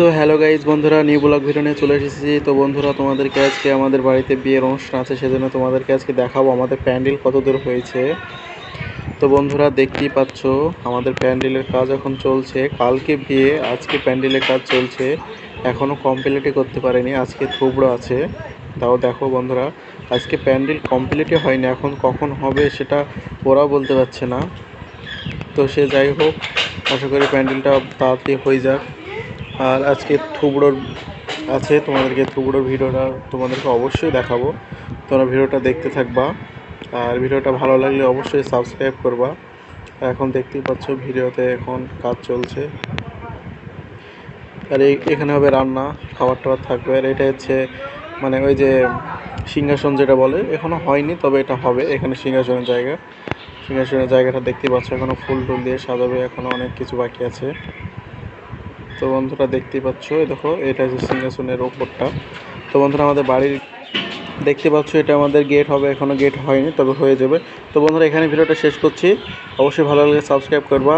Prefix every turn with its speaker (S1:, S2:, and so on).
S1: So hello guys বন্ধুরা new blog video নিয়ে চলে এসেছি। তো বন্ধুরা, তোমাদেরকে আজকে আমাদের বাড়িতে বিয়ের অনুষ্ঠান আছে, সেজন্য তোমাদেরকে আজকে দেখাবো আমাদের প্যান্ডেল কত দূর হয়েছে। তো বন্ধুরা, দেখতেই পাচ্ছ, আমাদের প্যান্ডেলের কাজ এখন চলছে। কালকে বিয়ে, আজকে প্যান্ডেলের কাজ চলছে। এখনও কমপ্লিটই করতে পারেনি, আজকে থুবড়ো আছে। তাও দেখো বন্ধুরা, আজকে প্যান্ডেল কমপ্লিটই হয়নি, এখন কখন হবে সেটা ওরাও বলতে পারছে না। তো সে যাই হোক, আশা করি প্যান্ডেলটা তাড়াতাড়ি হয়ে যাক। আর আজকে থুবড়োর আছে, তোমাদেরকে থুবড়োর ভিডিওটা তোমাদেরকে অবশ্যই দেখাবো। তোমরা ভিডিওটা দেখতে থাকবা। আর ভিডিওটা ভালো লাগলে অবশ্যই সাবস্ক্রাইব করবা। এখন দেখতেই পাচ্ছ ভিডিওতে এখন কাজ চলছে। আর এখানে হবে রান্না খাবার টাবার থাকবে। আর এটা হচ্ছে মানে ওই যে সিংহাসন যেটা বলে, এখনও হয়নি, তবে এটা হবে। এখানে সিংহাসনের জায়গা। সিংহাসনের জায়গাটা দেখতে পাচ্ছ, এখনও ফুল টুল দিয়ে সাজাবে, এখনও অনেক কিছু বাকি আছে। তো বন্ধুরা দেখতেই পাচ্ছ, এই দেখো, এটা হচ্ছে সিংহাসনের ওপরটা তো বন্ধুরা, আমাদের বাড়ির দেখতে পাচ্ছ, এটা আমাদের গেট হবে এখনও গেট হয়নি, তবে হয়ে যাবে। তো বন্ধুরা, এখানে ভিডিওটা শেষ করছি। অবশ্যই ভালো লাগলে সাবস্ক্রাইব করবা।